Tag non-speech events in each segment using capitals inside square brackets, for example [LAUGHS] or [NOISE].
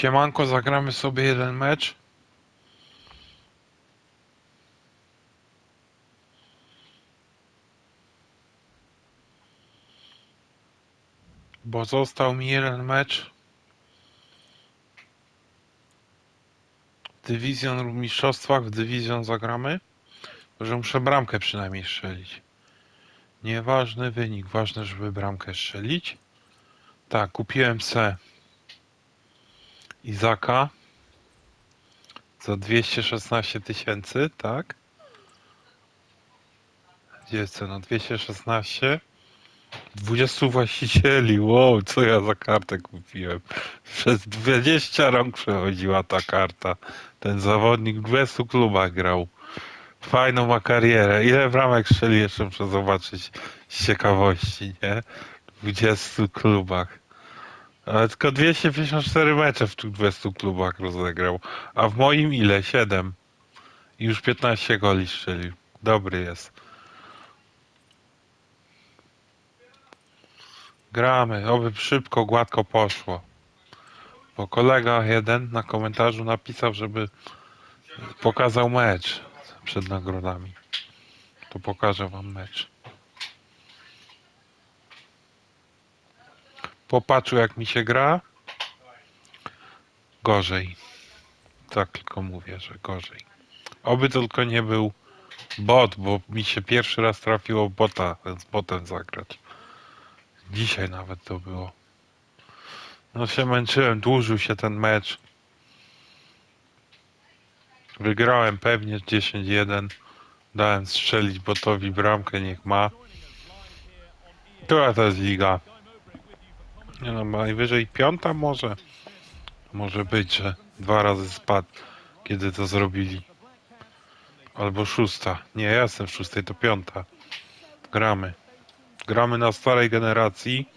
Siemanko, zagramy sobie jeden mecz. Bo został mi jeden mecz. Dywizjon lub mistrzostwach, w dywizjon zagramy. Że muszę bramkę przynajmniej strzelić. Nieważny wynik, ważne, żeby bramkę strzelić. Tak, kupiłem se Izaka za 216 tysięcy, tak? Gdzie jest cena? 216 20 właścicieli, wow, co ja za kartę kupiłem. Przez 20 rąk przechodziła ta karta. Ten zawodnik w 20 klubach grał. Fajną ma karierę. Ile bramek strzeli jeszcze muszę zobaczyć z ciekawości, nie? W 20 klubach. Ale tylko 254 mecze w tych 20 klubach rozegrał. A w moim ile? 7. I już 15 goli strzelił. Dobry jest. Gramy, oby szybko, gładko poszło. Bo kolega jeden na komentarzu napisał, żeby pokazał mecz przed nagrodami. To pokażę wam mecz. Popatrzył jak mi się gra. Gorzej. Tak tylko mówię, że gorzej. Oby tylko nie był bot, bo mi się pierwszy raz trafiło bota, z botem zagrać. Dzisiaj nawet to było. No się męczyłem, dłużył się ten mecz. Wygrałem pewnie 10-1. Dałem strzelić botowi bramkę, niech ma. Która to jest liga? Nie no, najwyżej piąta może. Może być, że dwa razy spadł, kiedy to zrobili. Albo szósta. Nie, ja jestem w szóstej, to piąta. Gramy. Gramy na starej generacji.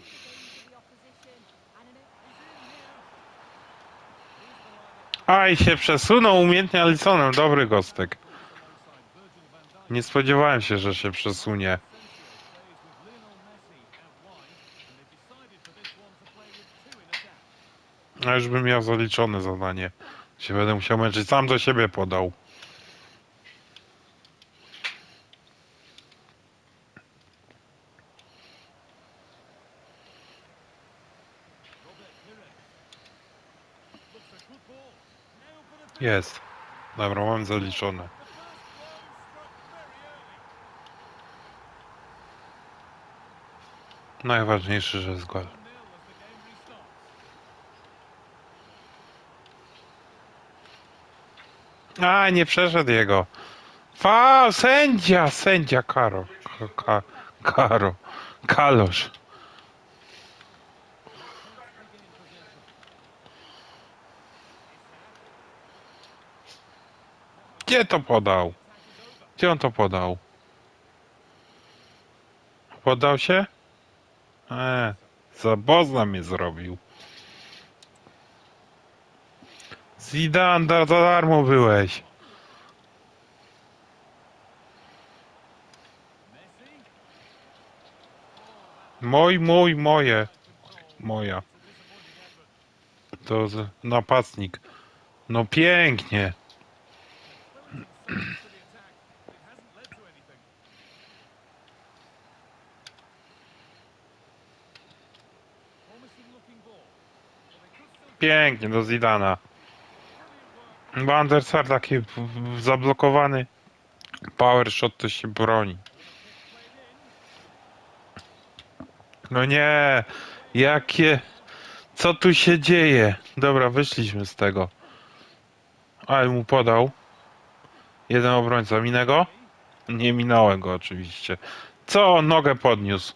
A i się przesunął umiejętnie Alisonem. Dobry gostek. Nie spodziewałem się, że się przesunie. A już bym miał zaliczone zadanie. Się będę musiał męczyć. Sam do siebie podał. Jest. Dobra, mam zaliczone. Najważniejsze, że jest gol. A, nie przeszedł jego. Fa, sędzia, sędzia Karo. Ka, ka, karo. Kalosz. Gdzie to podał? Gdzie on to podał? Podał się? Eee, za bozna mnie zrobił. Zidane, da- za darmo byłeś. Mój, mój, moje. Moja. To z- napastnik. No pięknie. Pięknie do Zidana. Bo taki zablokowany. Power shot to się broni. No nie, jakie... Co tu się dzieje? Dobra, wyszliśmy z tego. Ale mu podał. Jeden obrońca. Minę go? Nie minąłem go oczywiście. Co on nogę podniósł?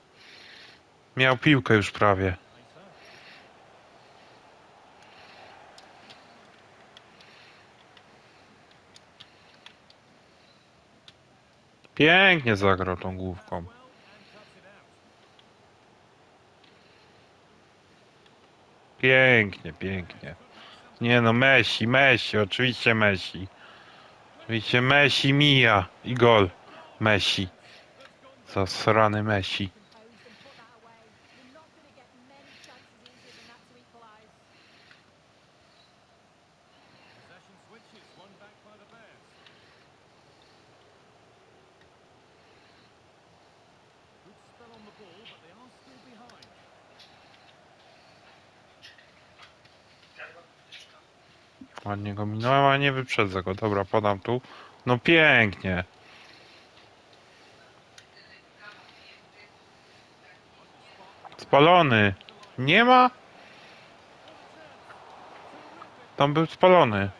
Miał piłkę już prawie. Pięknie zagrał tą główką. Pięknie, pięknie. Nie no, Messi, Messi, oczywiście Messi. Oczywiście Messi mija i gol. Messi. Zasrany Messi. Ładnie go minąłem, a nie wyprzedzę go. Dobra, podam tu. No pięknie. Spalony. Nie ma? Tam był spalony.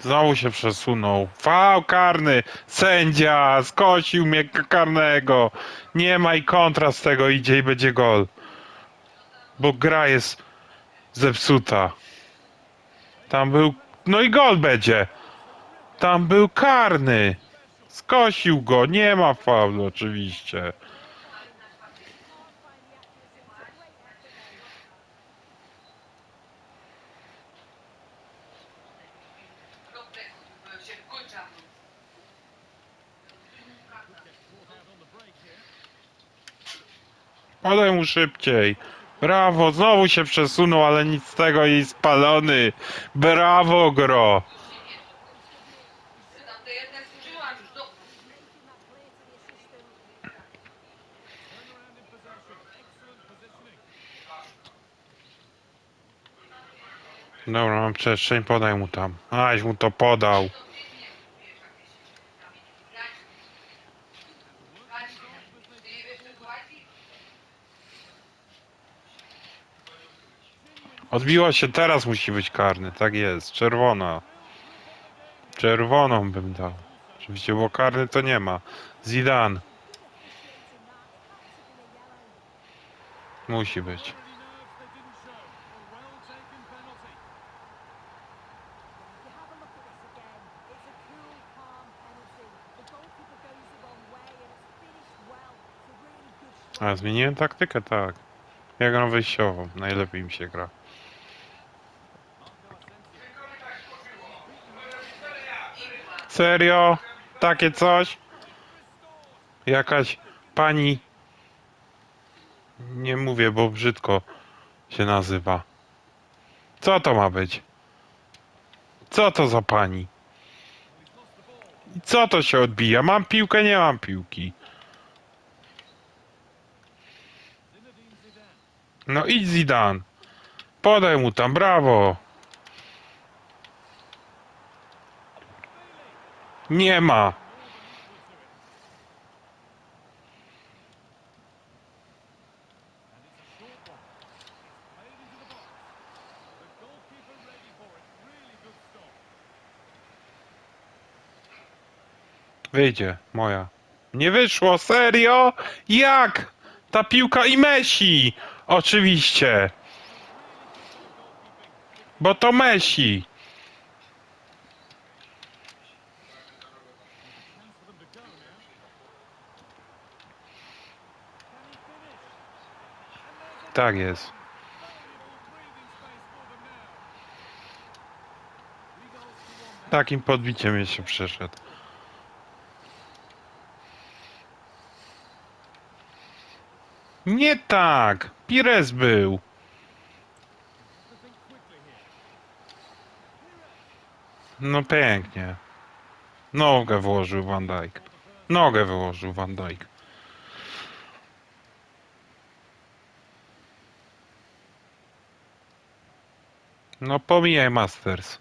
Znowu się przesunął. Fał karny. Sędzia skosił mnie karnego. Nie ma i kontra z tego idzie i będzie gol. Bo gra jest zepsuta. Tam był. No i gol będzie. Tam był karny. Skosił go. Nie ma faulu oczywiście. Mu szybciej. Brawo, znowu się przesunął, ale nic z tego i spalony. Brawo, gro. Dobra, mam przestrzeń, podaj mu tam. Aś mu to podał. ty nie wiesz sytuacji? Odbiła się, teraz musi być karny, tak jest. Czerwona. Czerwoną bym dał. Oczywiście, bo karny to nie ma. Zidane. Musi być. A, zmieniłem taktykę, tak. Ja gram wyjściową, najlepiej mi się gra. Serio? Takie coś? Jakaś pani... Nie mówię, bo brzydko się nazywa. Co to ma być? Co to za pani? Co to się odbija? Mam piłkę, nie mam piłki. No idź Zidane. Podaj mu tam, brawo. Nie ma. Wyjdzie, moja. Nie wyszło, serio? Jak? Ta piłka i Messi! Oczywiście. Bo to Messi. Tak jest. Takim podbiciem jeszcze przeszedł. Nie tak! Pires był. No pięknie. Nogę włożył Van Dijk. Nogę wyłożył Van Dijk. No pomijaj Masters.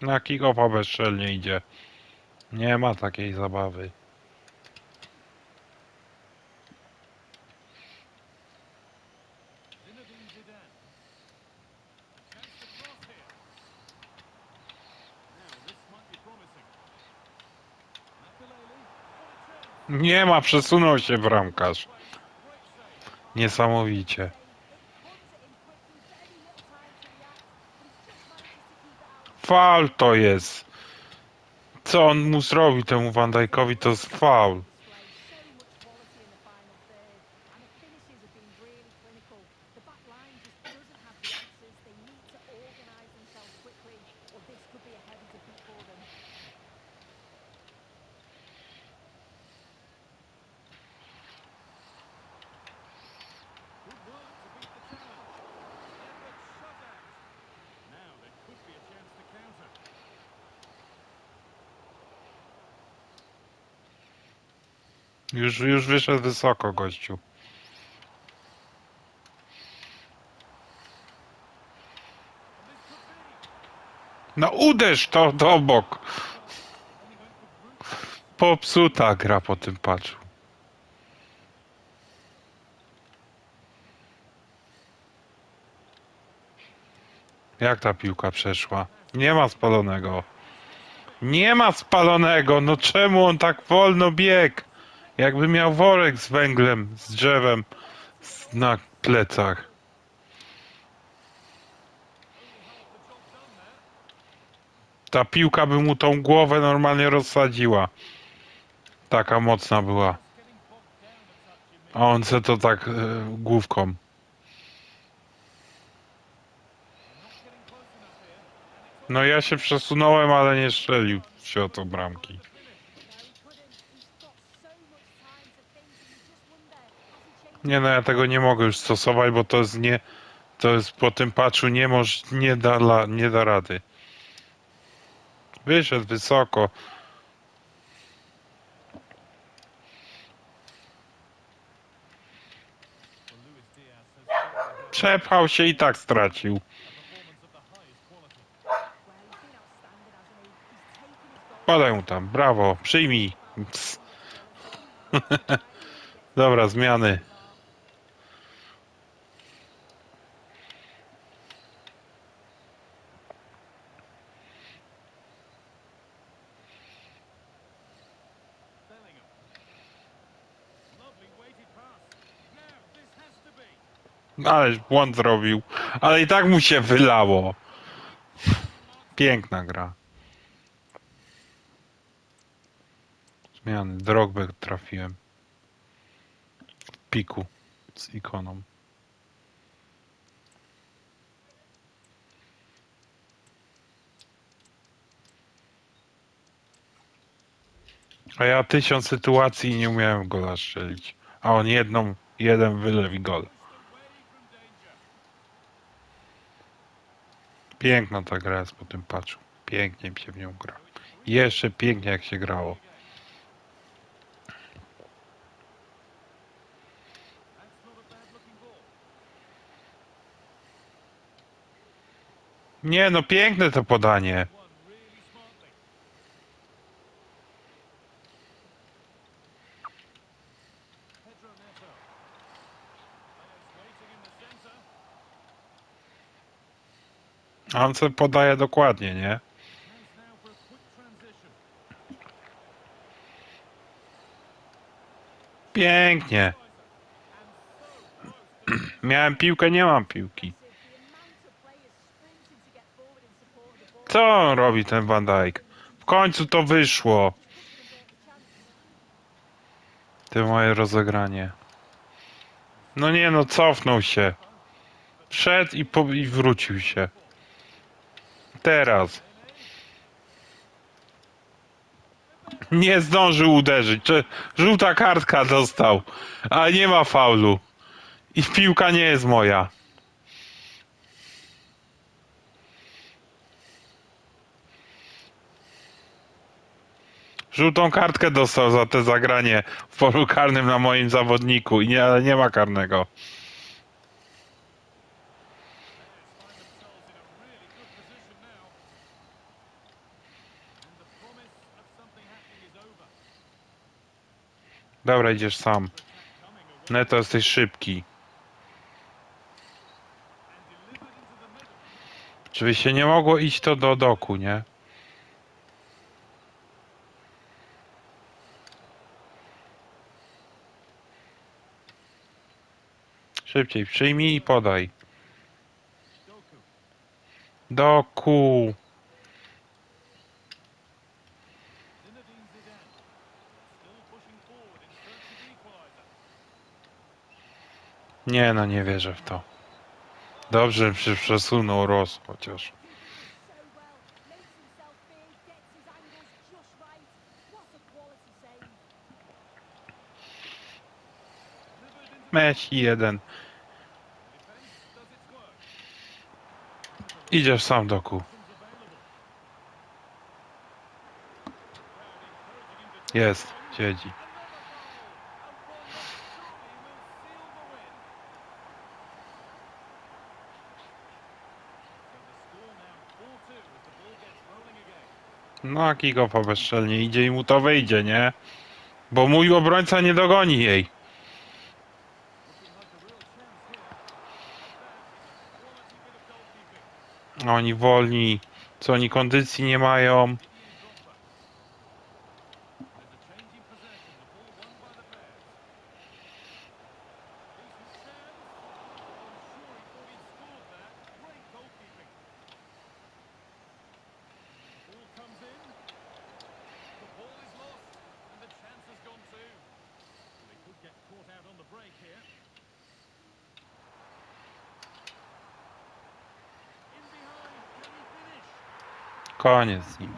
Na kick-offa bezczelnie idzie. Nie ma takiej zabawy. Nie ma, przesunął się bramkarz. Niesamowicie. Faul to jest. Co on mu zrobił temu Van Dijkowi, to jest faul. Już, już wyszedł wysoko, gościu. No uderz to do bok. Popsuta gra po tym patchu. Jak ta piłka przeszła? Nie ma spalonego. Nie ma spalonego. No czemu on tak wolno biegł? Jakby miał worek z węglem, z drzewem na plecach. Ta piłka by mu tą głowę normalnie rozsadziła. Taka mocna była. A on se to tak e, główką. No ja się przesunąłem, ale nie strzelił się o to bramki. Nie no, ja tego nie mogę już stosować, bo to jest nie... To jest po tym patchu nie moż, nie da, la, nie da rady. Wyszedł wysoko. Przepchał się i tak stracił. Podaj tam, brawo, przyjmij. [LAUGHS] Dobra, zmiany. Be. Ale błąd zrobił. Ale i tak mu się wylało. Piękna gra. Zmiany. Drogbę trafiłem. W piku z ikoną. A ja tysiąc sytuacji nie umiałem gola strzelić. A on jedną, jeden wylew i gol. Piękna ta gra jest po tym patchu. Pięknie mi się w nią gra. Jeszcze pięknie jak się grało. Nie no, piękne to podanie. A on sobie podaje dokładnie, nie? Pięknie. [CLEARS THROAT] Miałem piłkę, nie mam piłki. Co on robi ten Van Dijk? W końcu to wyszło. Te moje rozegranie. No nie no, cofnął się. Wszedł i, po, i wrócił się. Teraz. Nie zdążył uderzyć. Czy żółta kartka dostał, a nie ma faulu. I piłka nie jest moja. Żółtą kartkę dostał za te zagranie w polu karnym na moim zawodniku i nie, nie ma karnego. Dobra, idziesz sam. Neto jesteś szybki. the middle. Oczywiście nie mogło iść to do doku, nie? Szybciej przyjmij i podaj. Doku. Nie no, nie wierzę w to. Dobrze że przesunął Ross chociaż. Messi jeden. Idziesz sam doku. Jest, siedzi. No a Kikofa bezczelnie idzie i mu to wyjdzie, nie? Bo mój obrońca nie dogoni jej. Oni wolni, co oni kondycji nie mają. Koniec z nim.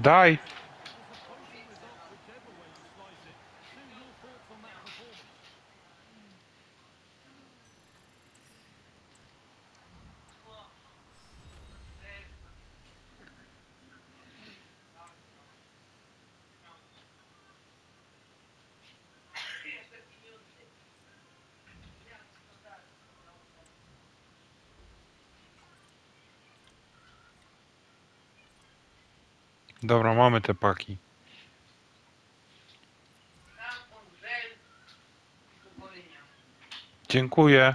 Daj! Dobra, mamy te paki. Dziękuję.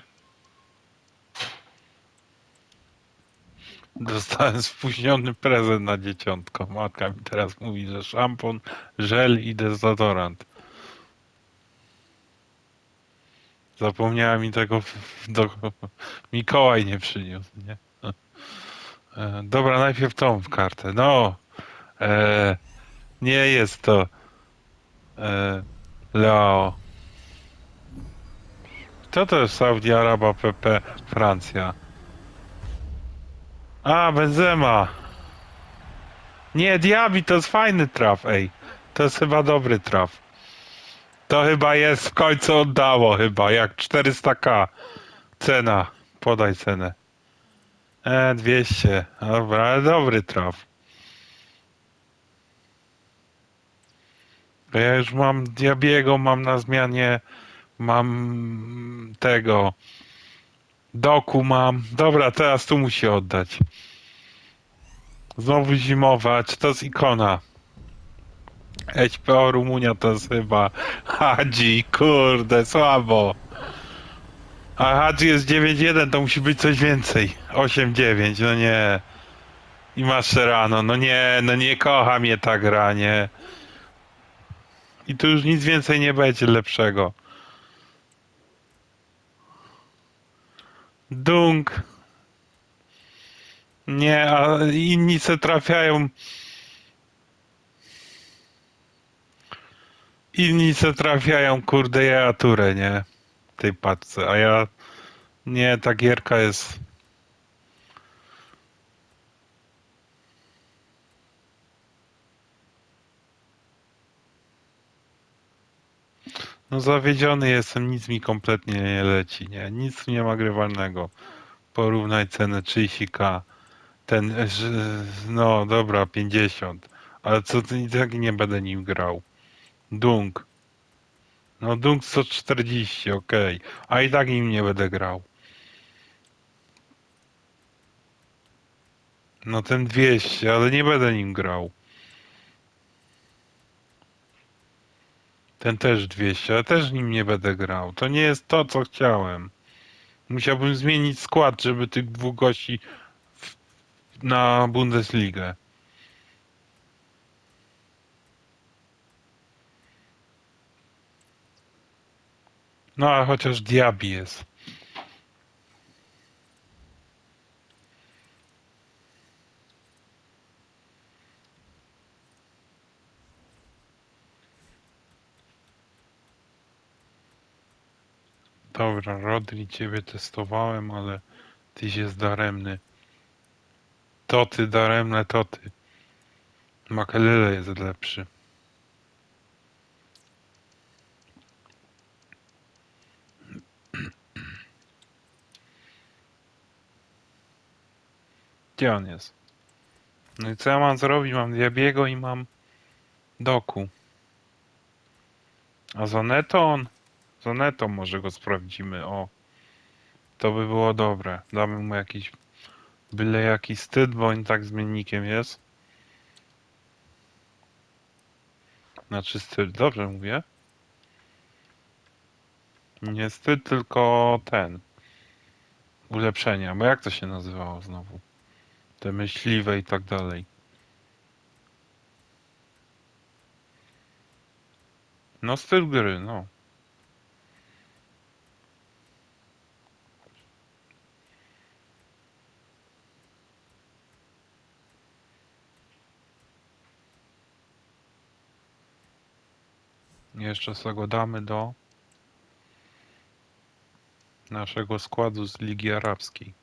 Dostałem spóźniony prezent na dzieciątko. Matka mi teraz mówi, że szampon, żel i dezodorant. Zapomniała mi tego, w- do, Mikołaj nie przyniósł, nie? E, Dobra, najpierw tą kartę. No, e, nie jest to e, Leo. Co to jest Saudi Arabia PP Francja? A, Benzema. Nie, Diaby to jest fajny traf, ej. To jest chyba dobry traf. To chyba jest w końcu oddało chyba, jak 400k. Cena. Podaj cenę. E, 200. Dobra, ale dobry traf. Bo Ja już mam Diabiego, mam na zmianie, mam tego. Doku mam. Dobra, teraz tu musi oddać. Znowu zimować, to jest ikona. HPO Rumunia to jest chyba Hadzi, kurde, słabo. A Hadzi jest 9-1, to musi być coś więcej. 8-9, no nie. I Mascherano, no nie, no nie kocha mnie ta gra, nie. I tu już nic więcej nie będzie lepszego. Dunk. Nie, a inni se trafiają. Inni se trafiają, kurde, ja turę, nie? W tej paczce, a ja. Nie, ta gierka jest. No zawiedziony jestem, nic mi kompletnie nie leci, nie? Nic nie ma grywalnego. Porównaj cenę 30k. Ten, e, no dobra, 50. Ale co, i tak nie będę nim grał. Dunk. No Dunk 140, okej. A i tak nim nie będę grał. No ten 200, ale nie będę nim grał. Ten też 200, ale też nim nie będę grał. To nie jest to, co chciałem. Musiałbym zmienić skład, żeby tych dwóch gości w, na Bundesligę. No a chociaż Diaby jest. Dobra, Rodri, ciebie testowałem, ale tyś jest daremny. To ty daremne, to ty. Makelele jest lepszy. Gdzie on jest? No i co ja mam zrobić? Mam Diabiego i mam Doku. A Zaneto on? Zaneto może go sprawdzimy, o. To by było dobre. Damy mu jakiś byle jaki wstyd, bo on tak zmiennikiem jest. Znaczy styl, dobrze mówię? Nie wstyd, tylko ten. Ulepszenia, bo jak to się nazywało znowu? Te myśliwe i tak dalej. No styl gry, no. Jeszcze sobie damy do naszego składu z Ligi Arabskiej.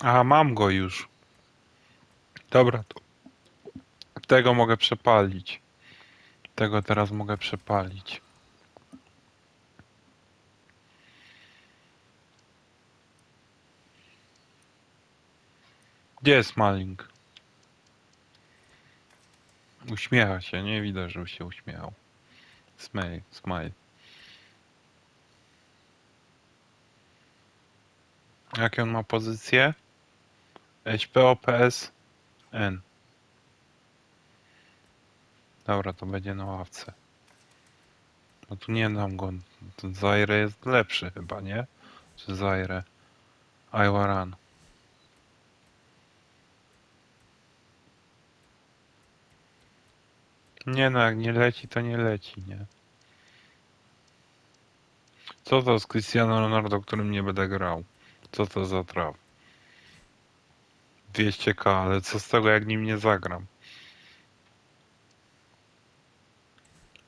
A, mam go już. Dobra, to tego mogę przepalić. Tego teraz mogę przepalić. Gdzie jest Malink? Uśmiecha się, nie widać, żeby się uśmiechał. Smile, smile. Jakie on ma pozycję? HPOPS N. Dobra, to będzie na ławce. No tu nie dam go. Zaire jest lepszy chyba, nie? Czy Zaire? Iwaran. Nie no, jak nie leci, to nie leci, nie? Co to z Cristiano Ronaldo, którym nie będę grał? Co to za traf? 200k, ale co z tego, jak nim nie zagram?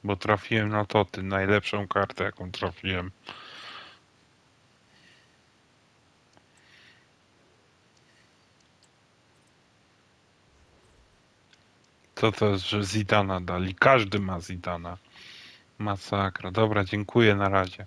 Bo trafiłem na Toty, najlepszą kartę, jaką trafiłem. Co to jest, że Zidana dali? Każdy ma Zidana. Masakra. Dobra, dziękuję na razie.